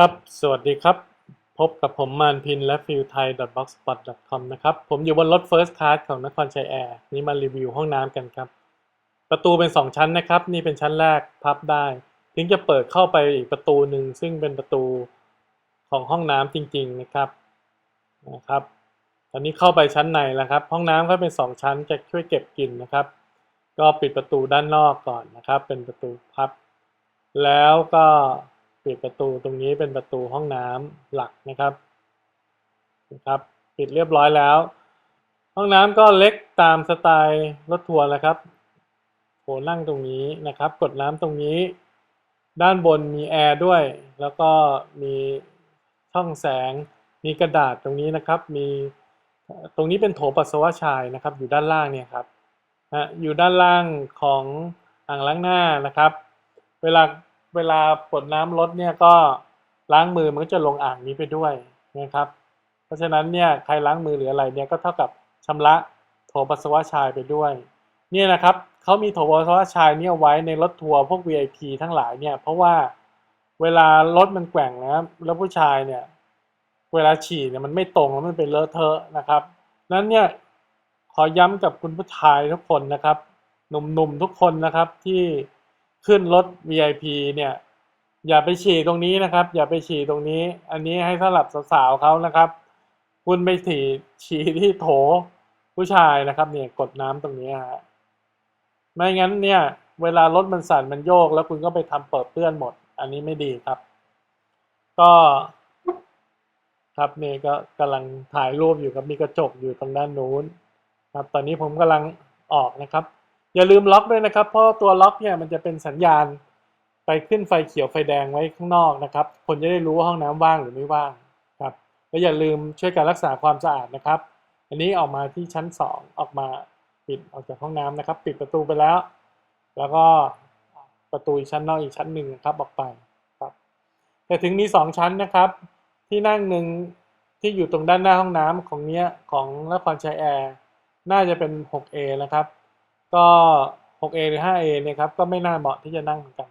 ครับ สวัสดีครับ พบกับผมมานพินและฟิลไทย .blogspot.com นะครับ ผมอยู่บนรถ First Class ของนครชัยแอร์ นี่มารีวิวห้องน้ำกันครับ ประตูเป็น 2 ชั้นนะครับ นี่เป็นชั้นแรกพับได้ ถึงจะเปิดเข้าไปอีกประตูหนึ่ง ซึ่งเป็นประตูของห้องน้ำจริง ๆ นะครับนะครับ ตอนนี้เข้าไปชั้นในแล้วครับ ห้องน้ำก็เป็น 2 ชั้นจะช่วยเก็บกลิ่นนะครับ ก็ปิดประตูด้านนอกก่อนนะครับ เป็นประตูพับ แล้วก็ ปิดประตูตรงนี้เป็นประตูห้องน้ำหลักนะครับนะครับ ปิดเรียบร้อยแล้ว ห้องน้ำก็เล็กตามสไตล์รถทัวร์แล้วครับโหนั่งตรงนี้นะครับ กดน้ำตรงนี้ ด้านบนมีแอร์ด้วย แล้วก็มีช่องแสง มีกระดาษตรงนี้นะครับ มีตรงนี้เป็นโถปัสสาวะชายนะครับ อยู่ด้านล่างเนี่ยครับนะอยู่ด้านล่างของอ่างล้างหน้านะครับ เวลา เวลาปลดน้ำลดเนี่ยก็ล้างมือมันก็จะลงอ่างนี้ไปด้วยนะครับ เพราะฉะนั้นเนี่ยใครล้างมือหรืออะไรเนี่ยก็เท่ากับชำระโถปัสสาวะชายไปด้วย เนี่ยนะครับเขามีโถปัสสาวะชายเนี่ยไว้ในรถทัวร์พวก VIP ทั้งหลายเนี่ยเพราะว่าเวลารถมันแกว่งนะแล้วผู้ชายเนี่ยเวลาฉี่เนี่ยมันไม่ตรงแล้วมันเป็นเลอะเทอะนะครับ นั้นเนี่ยขอย้ำกับคุณผู้ชายทุกคนนะครับ หนุ่มๆทุกคนนะครับที่ ขึ้นรถ VIP เนี่ย อย่าไปฉี่ตรงนี้นะครับ อย่าไปฉี่ตรงนี้ อันนี้ให้สำหรับสาวๆเขานะครับ คุณไปฉี่ฉี่ที่โถผู้ชายนะครับ เนี่ยกดน้ำตรงนี้ฮะไม่งั้นเนี่ย เวลารถมันสั่นมันโยก แล้วคุณก็ไปทำเปิดเปื้อนหมด อันนี้ไม่ดีครับ ก็ครับนี่ก็กำลังถ่ายรูปอยู่ครับมีกระจกอยู่ตรงด้านนู้น ครับ ตอนนี้ผมกำลังออกนะครับ อย่าลืมล็อกด้วยนะครับ เพราะตัวล็อกเนี่ยมันจะเป็นสัญญาณไปขึ้นไฟเขียวไฟแดงไว้ข้างนอกนะครับ คนจะได้รู้ว่าห้องน้ำว่างหรือไม่ว่างครับแล้วอย่าลืมช่วยการรักษาความสะอาดนะครับ อันนี้ออกมาที่ชั้นสองออกมาปิดออกจากห้องน้ำนะครับ ปิดประตูไปแล้ว แล้วก็ประตูชั้นนอกอีกชั้นหนึ่งครับออกไปครับ แต่ถึงมีสองชั้นนะครับ ที่นั่งหนึ่งที่อยู่ตรงด้านหน้าห้องน้ำของเนี้ยของนครชัยแอร์น่าจะเป็น 6A นะครับ ก็ 6A หรือ 5A เนี่ยครับ ก็ไม่น่าเหมาะที่จะนั่งเหมือนกัน